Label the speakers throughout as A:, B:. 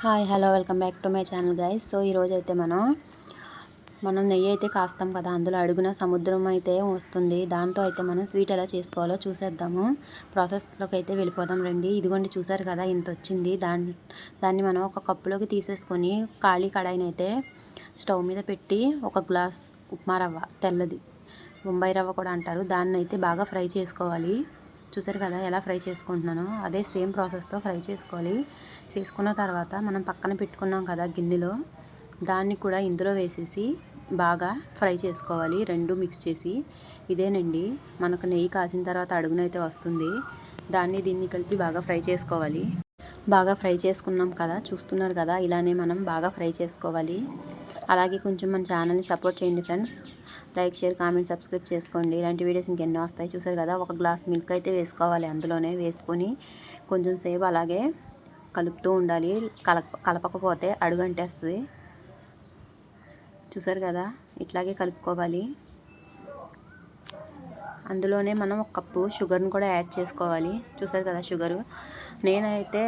A: Hi hello welcome back to my channel guys. So ఈరోజు అయితే మనం మనం నెయ్యి అయితే కాస్తాం కదా అందులో అడుగున సముద్రం అయితే వస్తుంది. దాంతో అయితే మనం స్వీట్ ఎలా చేసుకోవాలో చూసేద్దాము. ప్రాసెస్లోకి అయితే వెళ్ళిపోదాం రండి. ఇదిగోండి చూసారు కదా ఇంత వచ్చింది. దాన్ దాన్ని మనం ఒక కప్పులోకి తీసేసుకొని ఖాళీ కడాయిని అయితే స్టవ్ మీద పెట్టి ఒక గ్లాస్ ఉప్మా రవ్వ తెల్లది బొంబాయి రవ్వ కూడా అంటారు. దాన్ని అయితే బాగా ఫ్రై చేసుకోవాలి. చూసారు కదా ఎలా ఫ్రై చేసుకుంటున్నానో? అదే సేమ్ ప్రాసెస్తో ఫ్రై చేసుకోవాలి. చేసుకున్న తర్వాత మనం పక్కన పెట్టుకున్నాం కదా గిన్నెలో దాన్ని కూడా ఇందులో వేసేసి బాగా ఫ్రై చేసుకోవాలి. రెండు మిక్స్ చేసి. ఇదేనండి మనకు నెయ్యి కాసిన తర్వాత అడుగునైతే వస్తుంది. దాన్ని దీన్ని కలిపి బాగా ఫ్రై చేసుకోవాలి. బాగా ఫ్రై చేసుకున్నాం కదా చూస్తున్నారు కదా ఇలానే మనం బాగా ఫ్రై చేసుకోవాలి. అలాగే కొంచెం మన ఛానల్ని సపోర్ట్ చేయండి friends. Like share comment subscribe చేసుకోండి. ఇలాంటి వీడియోస్ ఇంకెన్నో వస్తాయి. చూసారు కదా ఒక గ్లాస్ మిల్క్ అయితే వేసుకోవాలి అందులోనే వేసుకొని కొంచెం సేపు అలాగే కలుపుతూ ఉండాలి. కలప కలపకపోతే అడుగంటేస్తుంది. చూసారు కదా ఇట్లాగే కలుపుకోవాలి. అందులోనే మనం ఒక కప్పు షుగర్ని కూడా యాడ్ చేసుకోవాలి. చూసారు కదా షుగరు. నేనైతే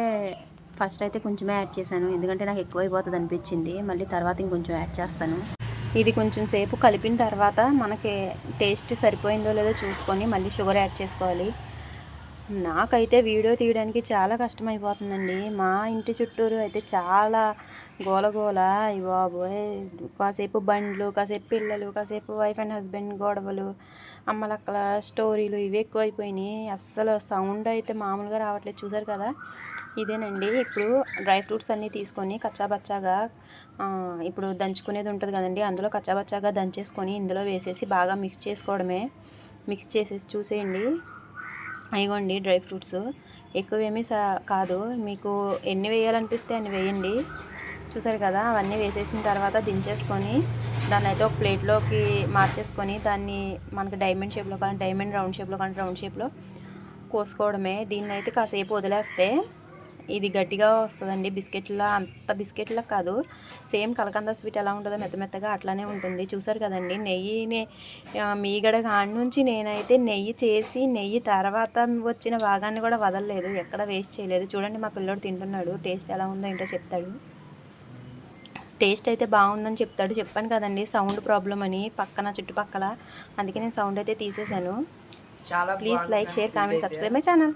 A: ఫస్ట్ అయితే కొంచెమే యాడ్ చేశాను. ఎందుకంటే నాకు ఎక్కువ అయిపోతుంది అనిపించింది. మళ్ళీ తర్వాత ఇంకొంచెం యాడ్ చేస్తాను. ఇది కొంచెం సేపు కలిపిన తర్వాత మనకి టేస్ట్ సరిపోయిందో లేదో చూసుకొని మళ్ళీ షుగర్ యాడ్ చేసుకోవాలి. నాకైతే వీడియో తీయడానికి చాలా కష్టమైపోతుందండి. మా ఇంటి చుట్టూరు అయితే చాలా గోలగోల బాబోయ్. కాసేపు బండ్లు కాసేపు పిల్లలు కాసేపు వైఫ్ అండ్ హస్బెండ్ గొడవలు అమ్మలక్కల స్టోరీలు ఇవి ఎక్కువైపోయినాయి. అస్సలు సౌండ్ అయితే మామూలుగా రావట్లేదు. చూసారు కదా? ఇదేనండి. ఇప్పుడు డ్రై ఫ్రూట్స్ అన్నీ తీసుకొని కచ్చాబచ్చాగా ఇప్పుడు దంచుకునేది ఉంటుంది కదండి. అందులో కచ్చాబచ్చాగా దంచేసుకొని ఇందులో వేసేసి బాగా మిక్స్ చేసుకోవడమే. మిక్స్ చేసేసి చూసేయండి. అయిగోండి డ్రై ఫ్రూట్స్. ఎక్కువేమీ కాదు. మీకు ఎన్ని వేయాలనిపిస్తే అన్ని వేయండి. చూసారు కదా అవన్నీ వేసేసిన తర్వాత దించేసుకొని దాన్ని అయితే ఒక ప్లేట్లోకి మార్చేసుకొని దాన్ని మనకి డైమండ్ షేప్లో కానీ డైమండ్ రౌండ్ షేప్లో కానీ రౌండ్ షేప్లో కోసుకోవడమే. దీన్ని అయితే కాసేపు వదిలేస్తే ఇది గట్టిగా వస్తుందండి. బిస్కెట్లా అంత బిస్కెట్లా కాదు. సేమ్ కలకంద స్వీట్ ఎలా ఉంటుందో మెత్త మెత్తగా అట్లానే ఉంటుంది. చూసారు కదండి నెయ్యిని మీగడ కాడి నుంచి నేనైతే నెయ్యి చేసి నెయ్యి తర్వాత వచ్చిన భాగాన్ని కూడా వదలలేదు. ఎక్కడ వేస్ట్ చేయలేదు. చూడండి మా పిల్లోడు తింటున్నాడు. టేస్ట్ ఎలా ఉందో ఏంటో చెప్తాడు. టేస్ట్ అయితే బాగుందని చెప్తాడు. చెప్పాను కదండి సౌండ్ ప్రాబ్లం అని పక్కన చుట్టుపక్కల. అందుకే నేను సౌండ్ అయితే తీసేశాను. Please like share comment subscribe my channel.